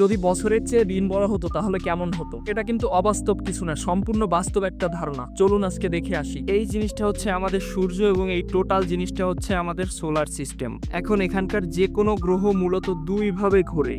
যদি বছরের চেয়ে দিন বড় হতো, তাহলে কেমন হতো? এটা কিন্তু অবাস্তব কিছু না, সম্পূর্ণ বাস্তব একটা ধারণা। চলুন আজকে দেখে আসি। এই জিনিসটা হচ্ছে আমাদের সূর্য এবং এই টোটাল জিনিসটা হচ্ছে আমাদের সোলার সিস্টেম। এখন এখানকার যে কোনো গ্রহ মূলত দুইভাবে ঘোরে।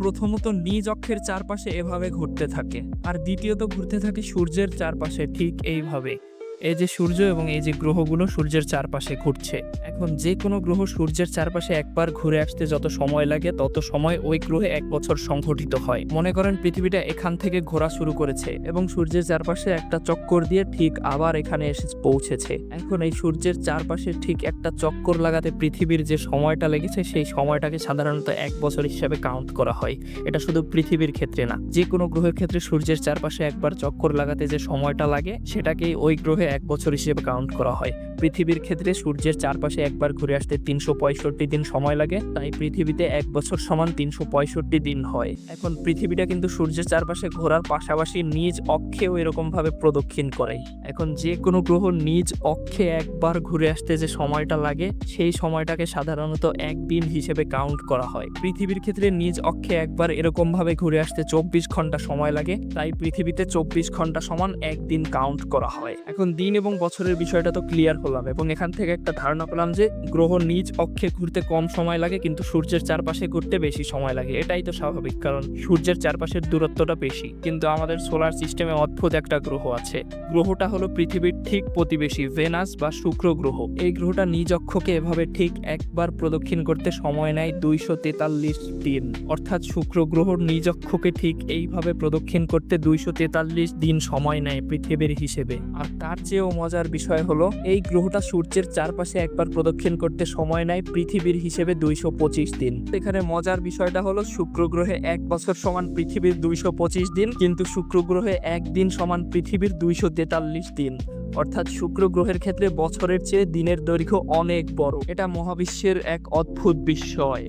প্রথমত নিজ অক্ষের চারপাশে এভাবে ঘুরতে থাকে, আর দ্বিতীয়ত ঘুরতে থাকে সূর্যের চারপাশে, ঠিক এইভাবে। এই যে সূর্য এবং এই যে গ্রহগুলো সূর্যের চারপাশে ঘুরছে। এখন যে কোনো গ্রহ সূর্যের চারপাশে একবার ঘুরে আসতে যত সময় লাগে, তত সময় ওই গ্রহে এক বছর সংঘটিত হয়। মনে করেন পৃথিবীটা এখান থেকে ঘোরা শুরু করেছে এবং সূর্যের চারপাশে একটা চক্কর দিয়ে ঠিক আবার এখানে এসে পৌঁছেছে। এখন এই সূর্যের চারপাশে ঠিক একটা চক্কর লাগাতে পৃথিবীর যে সময়টা লেগেছে, সেই সময়টাকে সাধারণত এক বছর হিসাবে কাউন্ট করা হয়। এটা শুধু পৃথিবীর ক্ষেত্রে না, যে কোনো গ্রহের ক্ষেত্রে সূর্যের চারপাশে একবার চক্কর লাগাতে যে সময়টা লাগে, সেটাকেই ওই গ্রহে এক বছর হিসেবে কাউন্ট করা হয়। পৃথিবীর ক্ষেত্রে সূর্যের চারপাশে একবার ঘুরে আসতে তিনশো পঁয়ষট্টি দিন সময় লাগে, তাই পৃথিবীতে এক বছর সমান তিনশো পঁয়ষট্টি দিন হয়। এখন পৃথিবীটা কিন্তু সূর্যের চারপাশে ঘোরার পাশাপাশি নিজ অক্ষেও এরকম ভাবে প্রদক্ষিণ করে। এখন যে কোনো গ্রহ নিজ অক্ষে একবার ঘুরে আসতে যে সময়টা লাগে, সেই সময়টাকে সাধারণত একদিন হিসেবে কাউন্ট করা হয়। পৃথিবীর ক্ষেত্রে নিজ অক্ষে একবার এরকম ভাবে ঘুরে আসতে চব্বিশ ঘণ্টা সময় লাগে, তাই পৃথিবীতে চব্বিশ ঘণ্টা সমান একদিন কাউন্ট করা হয়। এখন দিন এবং বছরের বিষয়টা তো ক্লিয়ার হলাম এবং এখান থেকে একটা ধারণা পেলাম যে গ্রহ নিজ অক্ষে ঘুরতে কম সময় লাগে, কিন্তু সূর্যের চারপাশে ঘুরতে বেশি সময় লাগে। এটাই তো স্বাভাবিক, কারণ সূর্যের চারপাশের দূরত্বটা বেশি। কিন্তু আমাদের সোলার সিস্টেমে অদ্ভুত একটা গ্রহ আছে। গ্রহটা হলো পৃথিবীর ঠিক প্রতিবেশী ভেনাস বা শুক্র গ্রহ। এই গ্রহটা নিজ অক্ষকে এভাবে ঠিক একবার প্রদক্ষিণ করতে সময় নেয় দুইশো তেতাল্লিশ দিন। অর্থাৎ শুক্র গ্রহর নিজ অক্ষকে ঠিক এইভাবে প্রদক্ষিণ করতে দুইশো তেতাল্লিশ দিন সময় নেয় পৃথিবীর হিসেবে। আর তার চেয়েও মজার বিষয় হলো, এই গ্রহটা সূর্যের চারপাশে একবার প্রদক্ষিণ করতে সময় নেয় পৃথিবীর হিসেবে দুইশো পঁচিশ দিন। এখানে মজার বিষয়টা হলো, শুক্র গ্রহে এক বছর সমান পৃথিবীর দুইশো পঁচিশ দিন, কিন্তু শুক্র গ্রহে একদিন সমান পৃথিবীর দুইশো তেতাল্লিশ দিন। অর্থাৎ শুক্র গ্রহের ক্ষেত্রে বছরের চেয়ে দিনের দৈর্ঘ্য অনেক বড়। এটা মহাবিশ্বের এক অদ্ভুত বিস্ময়